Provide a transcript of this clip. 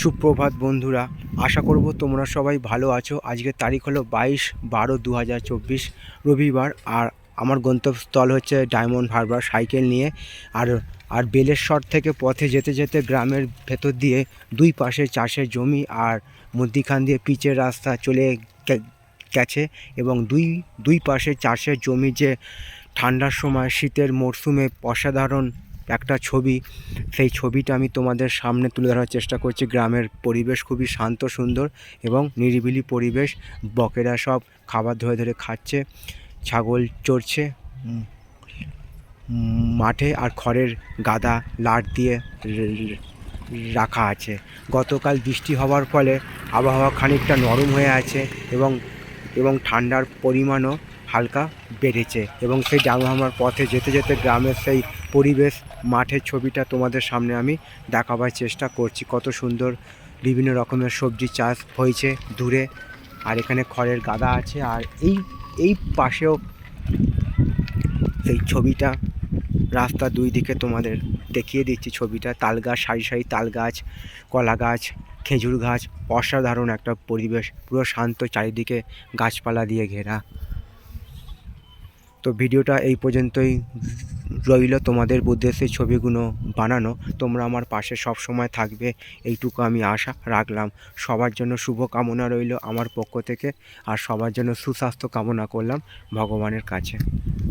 সুপ্রভাত বন্ধুরা, আশা করব তোমরা সবাই ভালো আছো। আজকের তারিখ হলো বাইশ বারো দু রবিবার, আর আমার গন্তব্যস্থল হচ্ছে ডায়মন্ড হারবার সাইকেল নিয়ে। আর আর বেলেশ্বর থেকে পথে যেতে যেতে গ্রামের ভেতর দিয়ে দুই পাশে চাষের জমি আর মধ্যিখান দিয়ে পিচের রাস্তা চলে গেছে এবং দুই দুই পাশে চাষের জমি যে ঠান্ডার সময় শীতের মরশুমে অসাধারণ একটা ছবি। সেই ছবিটা আমি তোমাদের সামনে তুলে ধরার চেষ্টা করছি। গ্রামের পরিবেশ খুবই শান্ত, সুন্দর এবং নিরিবিলি পরিবেশ। বকেরা সব খাবার ধরে ধরে খাচ্ছে, ছাগল চড়ছে মাঠে আর খড়ের গাদা লাট দিয়ে রাখা আছে। গতকাল বৃষ্টি হওয়ার ফলে আবহাওয়া খানিকটা নরম হয়ে আছে এবং এবং ঠান্ডার পরিমাণও হালকা বেড়েছে এবং সেই ডাঙাহামার পথে যেতে যেতে গ্রামের সেই পরিবেশ, মাঠের ছবিটা তোমাদের সামনে আমি দেখাবার চেষ্টা করছি। কত সুন্দর বিভিন্ন রকমের সবজি চাষ হয়েছে দূরে আর এখানে খড়ের গাদা আছে আর এই এই পাশেও সেই ছবিটা রাস্তা দুই দিকে তোমাদের দেখিয়ে দিচ্ছি ছবিটা। তাল গাছ, সারি সারি তাল গাছ, কলা গাছ, খেজুর গাছ, অসাধারণ একটা পরিবেশ, পুরো শান্ত চারিদিকে গাছপালা দিয়ে ঘেরা। তো ভিডিওটা এই পর্যন্তই রইল তোমাদের উদ্দেশ্যে ছবিগুলো বানানো। তোমরা আমার পাশে সব সময় থাকবে, এইটুকু আমি আশা রাখলাম। সবার জন্য শুভ কামনা রইল আমার পক্ষ থেকে, আর সবার জন্য সুস্বাস্থ্য কামনা করলাম ভগবানের কাছে।